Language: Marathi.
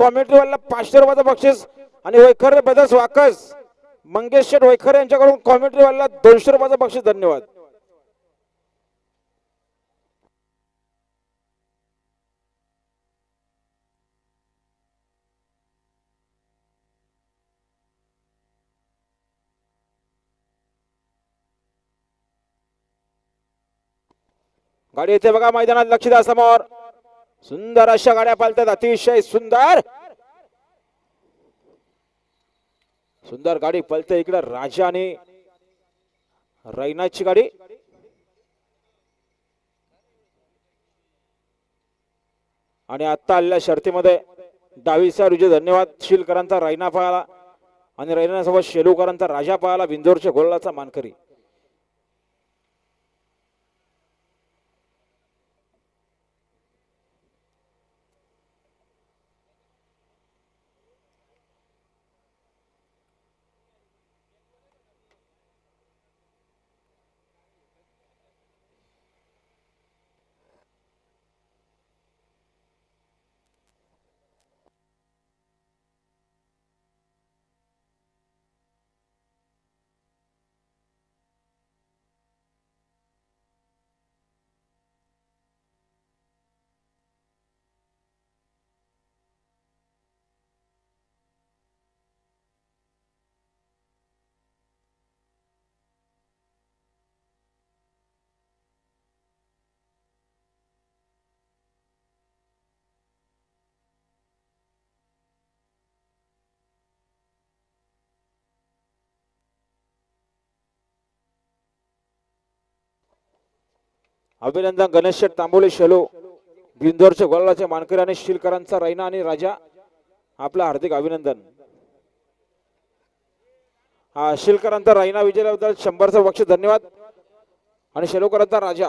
कॉमेंट्रीवाला पाचशे रुपयाचं बक्षीस आणि वैखर बदस वाकस. मंगेश शेठ वैखर यांच्याकडून कॉमेंट्रीवाला दोनशे रुपयाचं बक्षीस. धन्यवाद. गाडी येते बघा मैदानात लक्ष द्या समोर. सुंदर अशा गाड्या पालतात अतिशय सुंदर. सुंदर गाडी पलते इकडे राजा आणि रैनाची गाडी. आणि आता आलेल्या शर्तीमध्ये डावीसा रुजे धन्यवाद शिलकरांचा रैना पळाला आणि रैनासोबत शेलूकरांचा राजा पळाला बिंदोरच्या गोलाचा मानकरी. अभिनंदन गणेश तांबोले तांबोली शेलो बिंदोरचे गोलाचे मानकरी आणि शिलकरांचा रैना आणि राजा आपला हार्दिक अभिनंदन. हा शिलकरांचा रैना विजयाबद्दल शंभरचा पक्ष धन्यवाद. आणि शेलोकरांचा राजा.